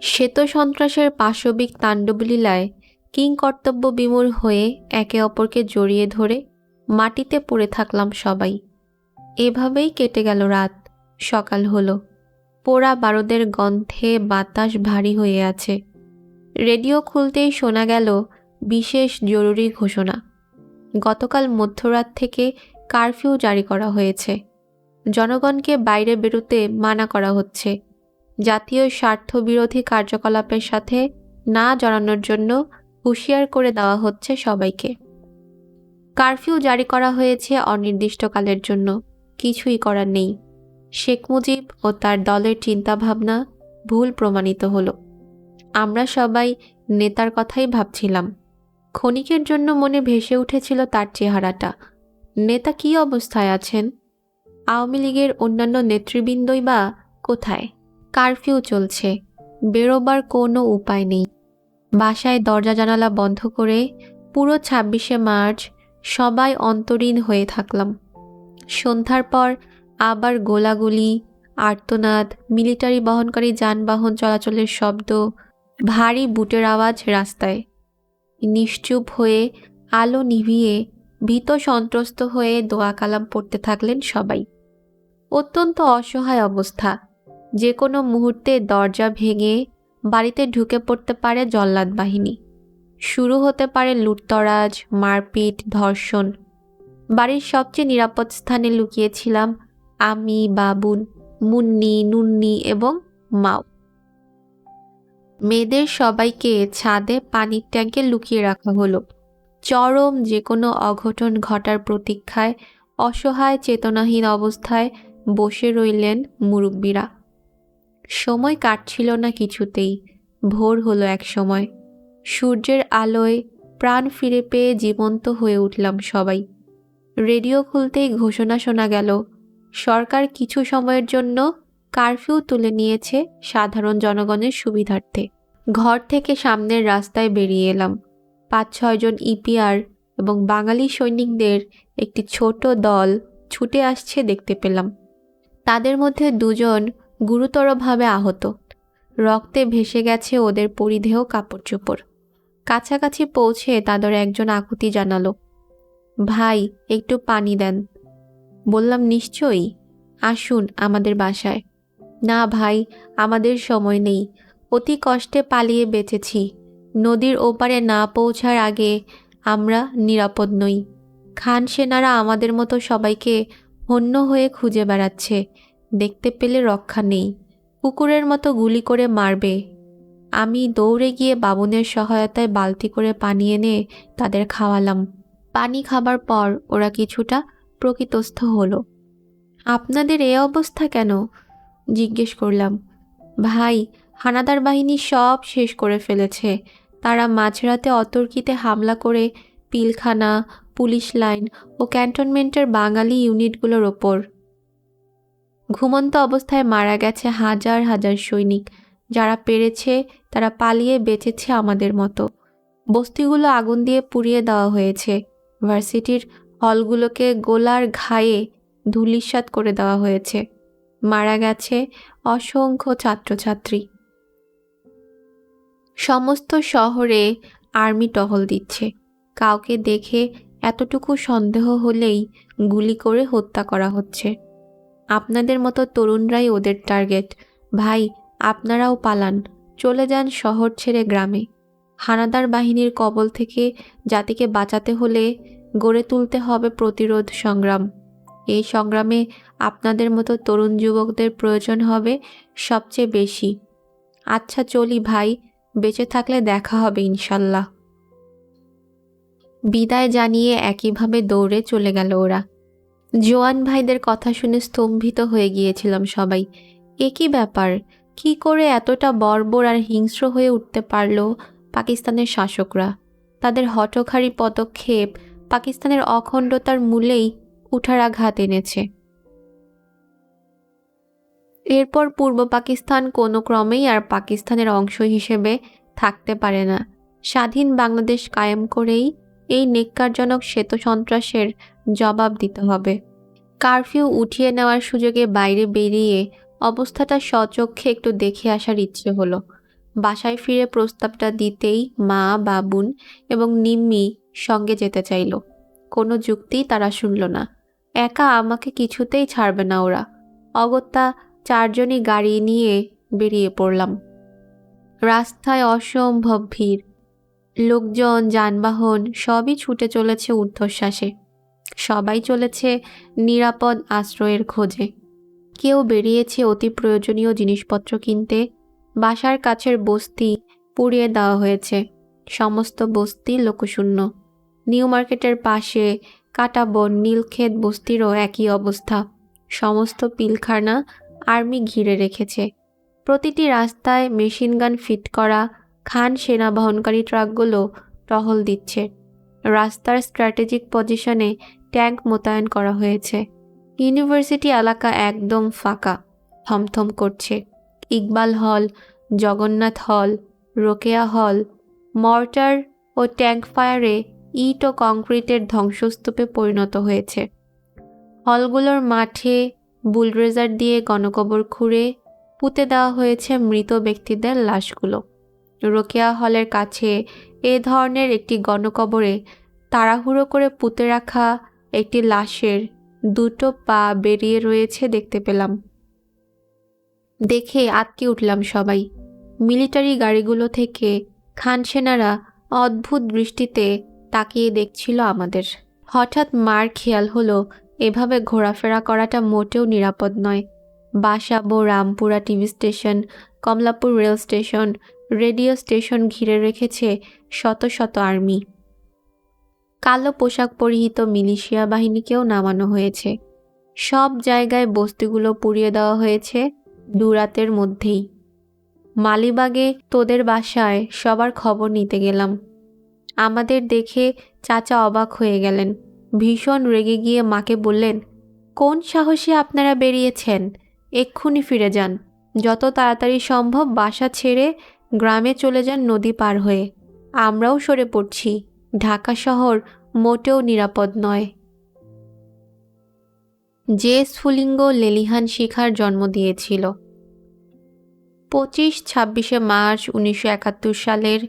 শ্বেত সন্ত্রাসের পাশবিক তাণ্ডবলীলায় কিং কর্তব্য বিমূর হয়ে একে অপরকে জড়িয়ে ধরে মাটিতে পড়ে থাকলাম সবাই। এভাবেই কেটে গেল রাত। সকাল হলো। পোড়া বারুদের গন্ধে বাতাস ভারী হয়ে আছে। রেডিও খুলতেই শোনা গেল বিশেষ জরুরি ঘোষণা। গতকাল মধ্যরাত থেকে কারফিউ জারি করা হয়েছে। জনগণকে বাইরে বেরোতে মানা করা হচ্ছে। জাতীয় স্বার্থবিরোধী কার্যকলাপের সাথে না জড়ানোর জন্য হুঁশিয়ার করে দেওয়া হচ্ছে সবাইকে। কারফিউ জারি করা হয়েছে অনির্দিষ্টকালের জন্য, কিছুই করার নেই। শেখ মুজিব ও তার দলের চিন্তাভাবনা ভুল প্রমাণিত হলো। আমরা সবাই নেতার কথাই ভাবছিলাম। ক্ষণিকের জন্য মনে ভেসে উঠেছিল তার চেহারাটা। নেতা কী অবস্থায় আছেন? আওয়ামী লীগের অন্যান্য নেতৃবৃন্দই বা কোথায়? কারফিউ চলছে। বেরোবার কোনো উপায় নেই। বাসায় দরজা জানালা বন্ধ করে পুরো ছাব্বিশে মার্চ সবাই অন্তরীণ হয়ে থাকলাম। সন্ধ্যার পর আবার গোলাগুলি, আর্তনাদ, মিলিটারি বহনকারী যানবাহন চলাচলের শব্দ, ভারী বুটের আওয়াজ রাস্তায়। নিশ্চুপ হয়ে আলো নিভিয়ে ভীত সন্ত্রস্ত হয়ে দোয়া কালাম পড়তে থাকলেন সবাই। অত্যন্ত অসহায় অবস্থা। যে কোনো মুহূর্তে দরজা ভেঙে বাড়িতে ঢুকে পড়তে পারে জল্লাদ বাহিনী। শুরু হতে পারে লুটতরাজ, মারপিট, ধর্ষণ। বাড়ির সবচেয়ে নিরাপদ স্থানে লুকিয়েছিলাম আমি, বাবুন, মুন্নি, নুন্নি এবং মাও। মেয়েদের সবাইকে ছাদে পানির ট্যাঙ্কে লুকিয়ে রাখা হলো। চরম যে কোনো অঘটন ঘটার প্রতীক্ষায়, অসহায়, চেতনাহীন অবস্থায় বসে রইলেন মুরব্বীরা। সময় কাটছিল না কিছুতেই। ভোর হলো এক সময়। সূর্যের আলোয় প্রাণ ফিরে পেয়ে জীবন্ত হয়ে উঠলাম সবাই। রেডিও খুলতেই ঘোষণা শোনা গেল, সরকার কিছু সময়ের জন্য কারফিউ তুলে নিয়েছে সাধারণ জনগণের সুবিধার্থে। ঘর থেকে সামনের রাস্তায় বেরিয়ে এলাম। পাঁচ ছয়জন ইপিআর এবং বাঙালি সৈনিকদের একটি ছোট দল ছুটে আসছে দেখতে পেলাম। তাদের মধ্যে দুজন গুরুতরভাবে আহত। রক্তে ভেসে গেছে ওদের পরিধেয় কাপড় চোপড় কাছাকাছি পৌঁছে তাদের একজন আকুতি জানালো, ভাই, একটু পানি দেন। বললাম, নিশ্চয়ই। আসুন আমাদের বাসায়। না ভাই, আমাদের সময় নেই। অতি কষ্টে পালিয়ে বেঁচেছি। নদীর ওপারে না পৌঁছার আগে আমরা নিরাপদ নই। খান সেনারা আমাদের মতো সবাইকে হন্য হয়ে খুঁজে বেড়াচ্ছে। দেখতে পেলে রক্ষা নেই। কুকুরের মতো গুলি করে মারবে। আমি দৌড়ে গিয়ে বাবুনের সহায়তায় বালতি করে পানি এনে তাদের খাওয়ালাম। পানি খাবার পর ওরা কিছুটা প্রকৃতস্থ হলো। আপনাদের এ অবস্থা কেন? জিজ্ঞেস করলাম। ভাই, হানাদার বাহিনী সব শেষ করে ফেলেছে। তারা মাঝরাতে অতর্কিতে হামলা করে পিলখানা, পুলিশ লাইন ও ক্যান্টনমেন্টের বাঙালি ইউনিটগুলোর ওপর। ঘুমন্ত অবস্থায় মারা গেছে হাজার হাজার সৈনিক। যারা পেরেছে, তারা পালিয়ে বেঁচেছে আমাদের মতো। বস্তিগুলো আগুন দিয়ে পুড়িয়ে দেওয়া হয়েছে। ভার্সিটির হলগুলোকে গোলার ঘায়ে ধুলিস্বাত করে দেওয়া হয়েছে। মারা গেছে অসংখ্য ছাত্রছাত্রী। সমস্ত শহরে আর্মি টহল দিচ্ছে। কাউকে দেখে এতটুকু সন্দেহ হলেই গুলি করে হত্যা করা হচ্ছে। আপনাদের মতো তরুণরাই ওদের টার্গেট ভাই, আপনারাও পালান। চলে যান শহর ছেড়ে গ্রামে। হানাদার বাহিনীর কবল থেকে জাতিকে বাঁচাতে হলে গড়ে তুলতে হবে প্রতিরোধ সংগ্রাম। এই সংগ্রামে আপনাদের মতো তরুণ যুবকদের প্রয়োজন হবে সবচেয়ে বেশি। আচ্ছা চলি ভাই, বেঁচে থাকলে দেখা হবে ইনশাল্লাহ। বিদায় জানিয়ে একইভাবে দৌড়ে চলে গেল ওরা। জোয়ান ভাইদের কথা শুনে স্তম্ভিত হয়ে গিয়েছিলাম সবাই। এ কি ব্যাপার? কি করে এতটা বর্বর আর হিংস্র হয়ে উঠতে পারল পাকিস্তানের শাসকরা? তাদের হঠকারী পদক্ষেপ পাকিস্তানের অখণ্ডতার মূলেই উঠার আঘাত এনেছে। এরপর পূর্ব পাকিস্তান কোনো ক্রমেই আর পাকিস্তানের অংশ হিসেবে থাকতে পারে না। স্বাধীন বাংলাদেশ কায়েম করেই এই নেককারজনক শ্বেত সন্ত্রাসের জবাব দিতে হবে। কারফিউ উঠিয়ে নেওয়ার সুযোগে বাইরে বেরিয়ে অবস্থাটা সচক্ষে একটু দেখে আসার ইচ্ছে হলো। বাসায় ফিরে প্রস্তাবটা দিতেই মা, বাবুন এবং নিম্মি সঙ্গে যেতে চাইল। কোনো যুক্তি তারা শুনল না। একা আমাকে কিছুতেই ছাড়বে না ওরা। অগত্যা চারজনই গাড়ি নিয়ে বেরিয়ে পড়লাম। রাস্তায় অসম্ভব ভিড়। লোকজন, যানবাহন সবই ছুটে চলেছে ঊর্ধ্বশ্বাসে সবাই চলেছে নিরাপদ আশ্রয়ের খোঁজে। কেউ বেরিয়েছে অতি প্রয়োজনীয় জিনিসপত্র কিনতে। বাসার কাছের বস্তি পুড়িয়ে দেওয়া হয়েছে। সমস্ত বস্তি লোকশূন্য। নিউ মার্কেটের পাশে কাটাবন নীলক্ষেত বস্তিরও একই অবস্থা। সমস্ত পিলখানা আর্মি ঘিরে রেখেছে। প্রতিটি রাস্তায় মেশিনগান ফিট করা খান সেনা বহনকারী ট্রাকগুলো টহল দিচ্ছে। রাস্তার স্ট্র্যাটেজিক পজিশনে ট্যাঙ্ক মোতায়েন করা হয়েছে। ইউনিভার্সিটি এলাকা একদম ফাঁকা, থমথম করছে। ইকবাল হল, জগন্নাথ হল, রোকেয়া হল, মর্টার ও ট্যাঙ্ক ফায়ারে ইট ও কংক্রিটের ধ্বংসস্তূপে পরিণত হয়েছে। হলগুলোর মাঠে বুলড্রেজার দিয়ে গণকবর খুঁড়ে পুঁতে দেওয়া হয়েছে মৃত ব্যক্তিদের লাশগুলো। রোকেয়া হলের কাছে এ ধরনের একটি গণকবরে তাড়াহুড়ো করে পুঁতে রাখা একটি লাশের দুটো পা বেরিয়ে রয়েছে দেখতে পেলাম। দেখে আটকে উঠলাম সবাই। মিলিটারি গাড়িগুলো থেকে খান সেনারা অদ্ভুত দৃষ্টিতে তাকিয়ে দেখছিল আমাদের। হঠাৎ মার খেয়াল হলো, এভাবে ঘোরাফেরা করাটা মোটেও নিরাপদ নয়। Basabo, Rampura TV station, Kamalapur rail station radio station ঘিরে রেখেছে শত শত আর্মি। কালো পোশাক পরিহিত মিলিশিয়া বাহিনীকেও নামানো হয়েছে। সব জায়গায় বস্তিগুলো পুড়িয়ে দেওয়া হয়েছে দুরাতের মধ্যেই। মালিবাগে তোদের বাসায় সবার খবর নিতে গেলাম। আমাদের দেখে চাচা অবাক হয়ে গেলেন। ভীষণ রেগে গিয়ে মাকে বললেন, কোন সাহসে আপনারা বেরিয়েছেন? এক্ষুনি ফিরে যান। যত তাড়াতাড়ি সম্ভব বাসা ছেড়ে গ্রামে চলে যান নদী পার হয়ে। আমরাও সরে পড়ছি। ঢাকা শহর মোটেও নিরাপদ নয়। যে স্ফুলিঙ্গ লেলিহান শিখার জন্ম দিয়েছিল। পঁচিশ ছাব্বিশে মার্চ উনিশশো একাত্তর সালের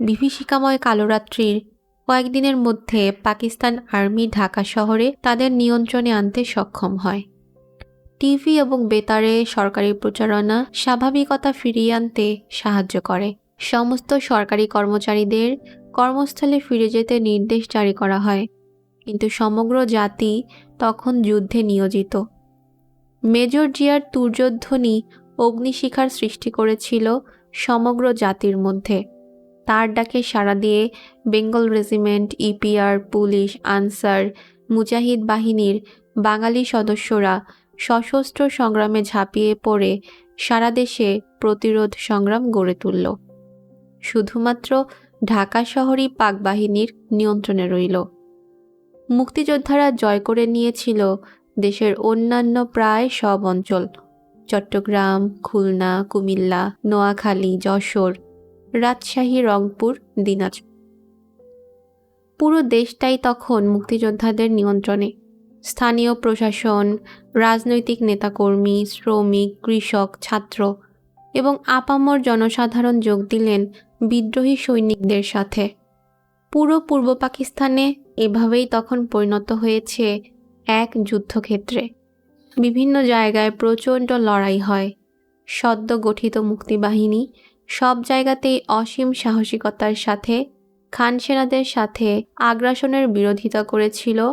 বিভীষিকাময় কালোরাত্রির কয়েকদিনের মধ্যে পাকিস্তান আর্মি ঢাকা শহরে তাদের নিয়ন্ত্রণে আনতে সক্ষম হয়। টিভি এবং বেতারে সরকারি প্রচারণা স্বাভাবিকতা ফিরিয়ে আনতে সাহায্য করে। সমস্ত সরকারি কর্মচারীদের কর্মস্থলে ফিরে যেতে নির্দেশ জারি করা হয়। কিন্তু সমগ্র জাতি তখন যুদ্ধে নিয়োজিত। মেজর জিয়ার তুর্যধ্বনি অগ্নিশিখার সৃষ্টি করেছিল সমগ্র জাতির মধ্যে। তার ডাকে সাড়া দিয়ে Bengal regiment, EPR, police, Ansar, মুজাহিদ বাহিনীর বাঙালি সদস্যরা সশস্ত্র সংগ্রামে ঝাঁপিয়ে পড়ে সারা দেশে প্রতিরোধ সংগ্রাম গড়ে তুলল। শুধুমাত্র ঢাকা শহরই পাক বাহিনীর নিয়ন্ত্রণে রইল। মুক্তিযোদ্ধারা জয় করে নিয়েছিল দেশের অন্যান্য প্রায় সব অঞ্চল। চট্টগ্রাম, খুলনা, কুমিল্লা, নোয়াখালী, যশোর, রাজশাহী, রংপুর, দিনাজপুর। পুরো দেশটাই তখন মুক্তিযোদ্ধাদের নিয়ন্ত্রণে স্থানীয় প্রশাসন, রাজনৈতিক নেতাকর্মী, শ্রমিক, কৃষক, ছাত্র এবং আপামর জনসাধারণ যোগ দিলেন বিদ্রোহী সৈনিকদের সাথে। পুরো পূর্ব পাকিস্তানে এভাবেই তখন পরিণত হয়েছে এক যুদ্ধক্ষেত্রে। বিভিন্ন জায়গায় প্রচণ্ড লড়াই হয়। সদ্য গঠিত মুক্তিবাহিনী সব জায়গাতেই অসীম সাহসিকতার সাথে, খান সেনাদের সাথে আগ্রাসনের বিরোধিতা করেছিল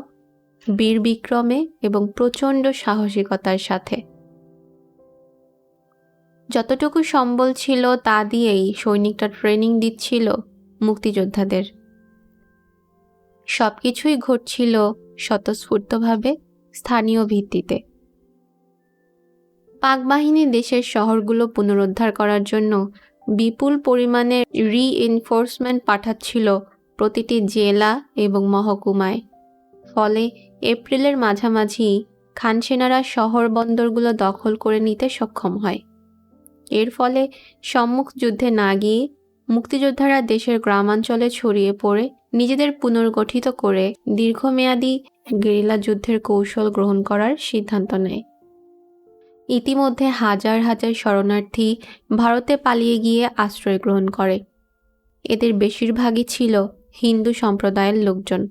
বীর বিক্রমে এবং প্রচণ্ড সাহসিকতার সাথে। যতটুকু সম্বল ছিল তা দিয়েই সৈনিকটা ট্রেনিং দিচ্ছিল মুক্তিযোদ্ধাদের। সব কিছুই ঘটছিল স্বতঃস্ফূর্তভাবে স্থানীয় ভিত্তিতে। পাক বাহিনী দেশের শহরগুলো পুনরুদ্ধার করার জন্য বিপুল পরিমাণে রিএনফোর্সমেন্ট পাঠাচ্ছিল প্রতিটি জেলা এবং মহকুমায়। ফলে এপ্রিলের মাঝামাঝি খানসেনারা শহর বন্দরগুলো দখল করে নিতে সক্ষম হয়। এর ফলে সম্মুখ যুদ্ধে না গিয়ে মুক্তিযোদ্ধারা দেশের গ্রামাঞ্চলে ছড়িয়ে পড়ে, নিজেদের পুনর্গঠিত করে দীর্ঘমেয়াদী গেরিলা যুদ্ধের কৌশল গ্রহণ করার সিদ্ধান্ত নেয়। ইতিমধ্যে হাজার হাজার শরণার্থী ভারতে পালিয়ে গিয়ে আশ্রয় গ্রহণ করে। এদের বেশিরভাগই ছিল হিন্দু সম্প্রদায়ের লোকজন।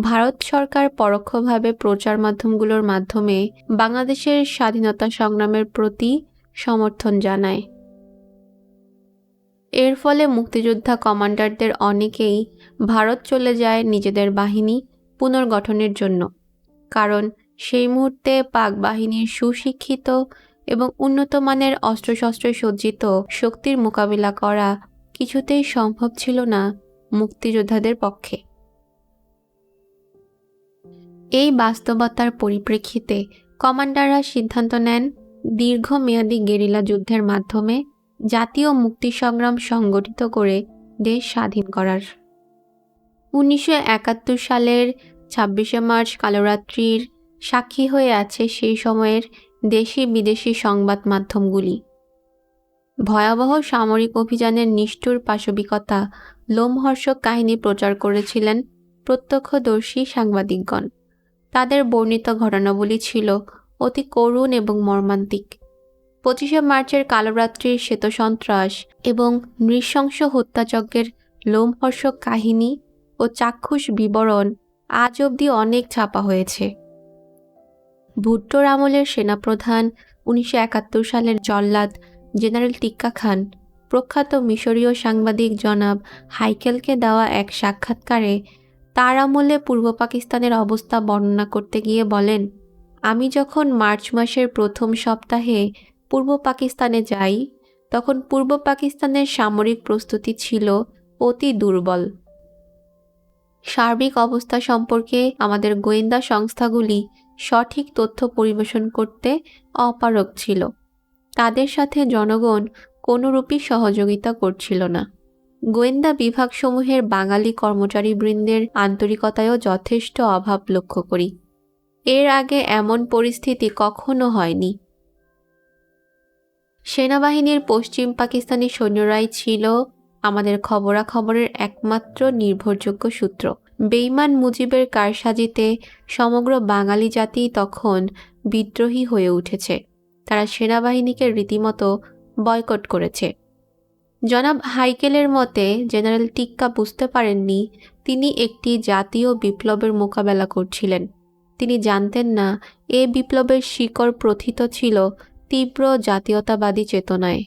ভারত সরকার পরোক্ষভাবে প্রচার মাধ্যমগুলোর মাধ্যমে বাংলাদেশের স্বাধীনতা সংগ্রামের প্রতি সমর্থন জানায়। এর ফলে মুক্তিযোদ্ধা কমান্ডারদের অনেকেই ভারত চলে যায় নিজেদের বাহিনী পুনর্গঠনের জন্য। কারণ সেই মুহূর্তে পাক বাহিনীর সুশিক্ষিত এবং উন্নত মানের অস্ত্রশস্ত্রে সজ্জিত শক্তির মোকাবিলা করা কিছুতেই সম্ভব ছিল না মুক্তিযোদ্ধাদের পক্ষে। এই বাস্তবতার পরিপ্রেক্ষিতে কমান্ডাররা সিদ্ধান্ত নেন দীর্ঘমেয়াদী গেরিলা যুদ্ধের মাধ্যমে জাতীয় মুক্তি সংগ্রাম সংগঠিত করে দেশ স্বাধীন করার। উনিশশো একাত্তর সালের ছাব্বিশে মার্চ কালরাত্রির সাক্ষী হয়ে আছে সেই সময়ের দেশি বিদেশি সংবাদ মাধ্যমগুলি। ভয়াবহ সামরিক অভিযানের নিষ্ঠুর পাশবিকতা লোমহর্ষক কাহিনী প্রচার করেছিলেন প্রত্যক্ষদর্শী সাংবাদিকগণ। তাদের বর্ণিত ঘটনাবলী ছিল অতি করুণ এবং মর্মান্তিক। পঁচিশে মার্চের কালরাত্রির শ্বেতসন্ত্রাস এবং নৃশংস হত্যাযজ্ঞের লোমহর্ষক কাহিনী ও চাক্ষুষ বিবরণ আজ অবধি অনেক ছাপা হয়েছে। ভুট্টোর আমলের সেনাপ্রধান উনিশশো একাত্তর সালের জল্লাদ জেনারেল টিক্কা খান প্রখ্যাত মিশরীয় সাংবাদিক জনাব হাইকেলকে দেওয়া এক সাক্ষাৎকারে তার আমলে পূর্ব পাকিস্তানের অবস্থা বর্ণনা করতে গিয়ে বলেন, আমি যখন মার্চ মাসের প্রথম সপ্তাহে পূর্ব পাকিস্তানে যাই, তখন পূর্ব পাকিস্তানের সামরিক প্রস্তুতি ছিল অতি দুর্বল। সার্বিক অবস্থা সম্পর্কে আমাদের গোয়েন্দা সংস্থাগুলি সঠিক তথ্য পরিবেশন করতে অপারগ ছিল। তাদের সাথে জনগণ কোনোরূপই সহযোগিতা করছিল না। গোয়েন্দা বিভাগসমূহের বাঙালি কর্মচারীবৃন্দের আন্তরিকতায়ও যথেষ্ট অভাব লক্ষ্য করি। এর আগে এমন পরিস্থিতি কখনো হয়নি। সেনাবাহিনীর পশ্চিম পাকিস্তানি সৈন্যরাই ছিল আমাদের খবরাখবরের একমাত্র নির্ভরযোগ্য সূত্র। বেইমান মুজিবের কারসাজিতে সমগ্র বাঙালি জাতি তখন বিদ্রোহী হয়ে উঠেছে। তারা সেনাবাহিনীকে রীতিমতো বয়কট করেছে। জনাব হাইকেলের মতে, জেনারেল টিক্কা বুঝতে পারেননি তিনি একটি জাতীয় বিপ্লবের মোকাবেলা করছিলেন। তিনি জানতেন না, এ বিপ্লবের শিকড় প্রথিত ছিল তীব্র জাতীয়তাবাদী চেতনায়।